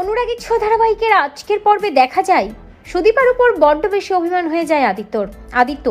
অনুরাগী ছ ধারাবাহিকের আজকের পর্বে দেখা যায়। সুদীপার উপর বড্ড বেশি অভিমান হয়ে যায় আদিত্যর। আদিত্য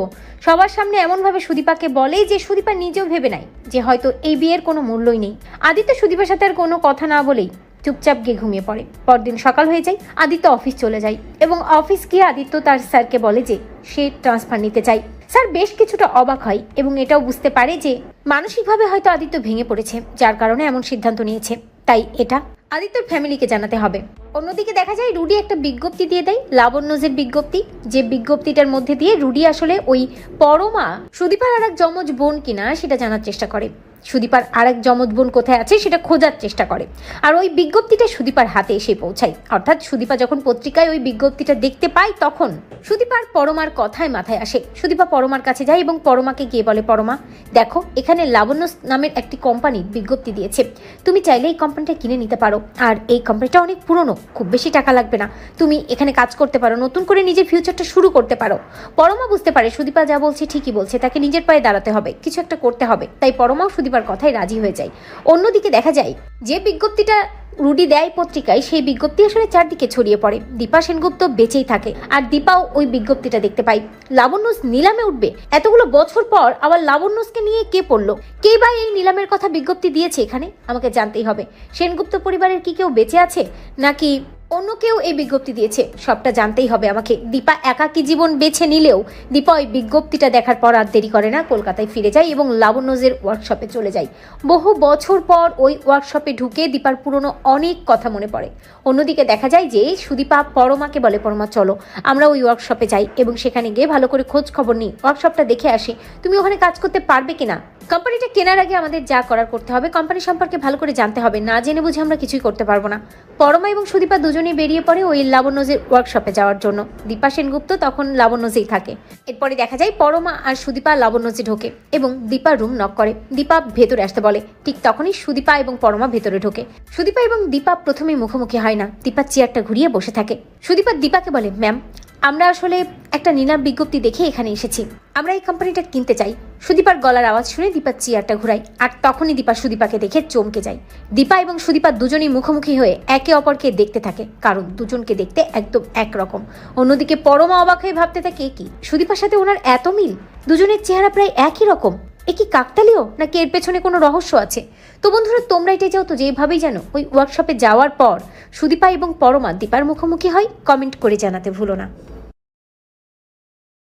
সবার সামনে এমনভাবে সুদীপাকে বলে যে সুদীপা নিজেও ভেবে নাই যে হয়তো এই বিয়ের কোনো মূল্যই নেই। আদিত্য সুদীপার সাথে আর কোনো কথা না বলেই চুপচাপ গিয়ে ঘুমিয়ে পড়ে। পরদিন সকাল হয়ে যায়, আদিত্য অফিস চলে যায় এবং অফিস গিয়ে আদিত্য তার স্যারকে বলে যে সে ট্রান্সফার নিতে চায়। স্যার বেশ কিছুটা অবাক হয় এবং এটাও বুঝতে পারে যে মানসিকভাবে হয়তো আদিত্য ভেঙে পড়েছে, যার কারণে এমন সিদ্ধান্ত নিয়েছে। তাই এটা আদিত্যর ফ্যামিলিকে জানাতে হবে। অন্যদিকে দেখা যায়, রুডি একটা বিজ্ঞপ্তি দিয়ে দেয়, লাবণ্যজের বিজ্ঞপ্তি, যে বিজ্ঞপ্তিটার মধ্যে দিয়ে রুডি আসলে ওই পরমা সুদীপার আর এক যমজ বোন কিনা সেটা জানার চেষ্টা করে। সুদীপার আর এক যমজ বোন কোথায় আছে সেটা খোঁজার চেষ্টা করে। আর ওই বিজ্ঞপ্তিটা সুদীপার হাতে এসে পৌঁছায়। অর্থাৎ সুদীপা যখন পত্রিকায় ওই বিজ্ঞপ্তিটা দেখতে পায়, তখন সুদীপার পরমার কথায় মাথায় আসে। সুদীপা পরমার কাছে যায় এবং পরমাকে গিয়ে বলে, পরমা, দেখো, এখানে লাবণ্য নামের একটি কোম্পানি বিজ্ঞপ্তি দিয়েছে। তুমি চাইলে এই কোম্পানিটা কিনে নিতে পারো। আর এই কোম্পানিটা অনেক পুরনো, খুব বেশি টাকা লাগবে না। তুমি এখানে কাজ করতে পারো, নতুন করে নিজের ফিউচারটা শুরু করতে পারো। পরমা বুঝতে পারে, সুদীপা যা বলছে ঠিকই বলছে, তাকে নিজের পায়ে দাঁড়াতে হবে, কিছু একটা করতে হবে। তাই পরমাও সুদীপার কথায় রাজি হয়ে যায়। অন্যদিকে দেখা যায়, যে বিজ্ঞপ্তিটা রুডি দেয় পত্রিকায়, সেই বিজ্ঞপ্তি আসলে চারদিকে ছড়িয়ে পড়ে। দীপা সেনগুপ্ত বেঁচেই থাকে, আর দীপাও ওই বিজ্ঞপ্তিটা দেখতে পায়। লাবণ্যস নিলামে উঠবে। এতগুলো বছর পর আবার লাবণ্যসকে নিয়ে কে পড়ল? কে বা এই নিলামের কথা বিজ্ঞপ্তি দিয়েছে এখানে? আমাকে জানতেই হবে। সেনগুপ্ত পরিবারের কি কেউ বেঁচে আছে? নাকি অন্য কেউ এই বিজ্ঞপ্তি দিয়েছে। সবটা জানতেই হবে আমাকে। দীপা একাকী জীবন বেছে নিলেও দীপা ওই বিজ্ঞপ্তিটা দেখার পর আর দেরি করে না, কলকাতায় ফিরে যায় এবং লাবণ্যজের ওয়ার্কশপে চলে যায়। বহু বছর পর ওই ওয়ার্কশপে ঢুকে দীপার পুরনো অনেক কথা মনে পড়ে। অন্যদিকে দেখা যায় যে সুদীপা পরমাকে বলে, পরমা, চলো, আমরা ওই ওয়ার্কশপে যাই এবং সেখানে গিয়ে ভালো করে খোঁজ খবর নিই। ওয়ার্কশপটা দেখে আসি। তুমি ওখানে কাজ করতে পারবে কিনা? কোম্পানিটা কেনার আগে আমাদের যা করার করতে হবে, কোম্পানি সম্পর্কে ভালো করে জানতে হবে। না জেনে বুঝে আমরা কিছুই করতে পারব না। পরমা এবং সুদীপা দুজনেই বেরিয়ে পড়ে ওই লাবণ্যজের ওয়ার্কশপে যাওয়ার জন্য। দীপা সেনগুপ্ত তখন লাবণ্যজেই থাকে। এরপরে দেখা যায় পরমা আর সুদীপা লাবণ্যজে ঢোকে এবং দীপা রুম নক করে। দীপা ভেতরে আসতে বলে। ঠিক তখনই সুদীপা এবং পরমা ভেতরে ঢোকে। সুদীপা এবং দীপা প্রথমে মুখোমুখি হয় না। দীপা চেয়ারটা ঘুরিয়ে বসে থাকে। সুদীপা দীপাকে বলে, ম্যাম, আমরা আসলে একটা নিলাম বিজ্ঞপ্তি দেখে এখানে এসেছি। আমরা এই কোম্পানিটা কিনতে চাই। সুদীপার গলার আওয়াজ শুনে দীপার চেয়ারটা ঘুরাই আর তখনই দীপা সুদীপাকে দেখে চমকে যায়। দীপা এবং সুদীপা দুজনেই মুখোমুখি হয়ে একে অপরকে দেখতে থাকে, কারণ দুজনকে দেখতে একদম একরকম। অন্যদিকে পরমা অবাক হয়ে ভাবতে থাকে কি? সুদীপার সাথে ওনার এত মিল? দুজনের চেহারা প্রায় একই রকম? এ কি কাকতালিও নাকি এর পেছনে কোনো রহস্য আছে? তো বন্ধুরা, তোমরা এটাই চাও তো যেভাবেই জানো ওই ওয়ার্কশপে যাওয়ার পর সুদীপা এবং পরমা দীপার মুখোমুখি হয়? কমেন্ট করে জানাতে ভুলো না।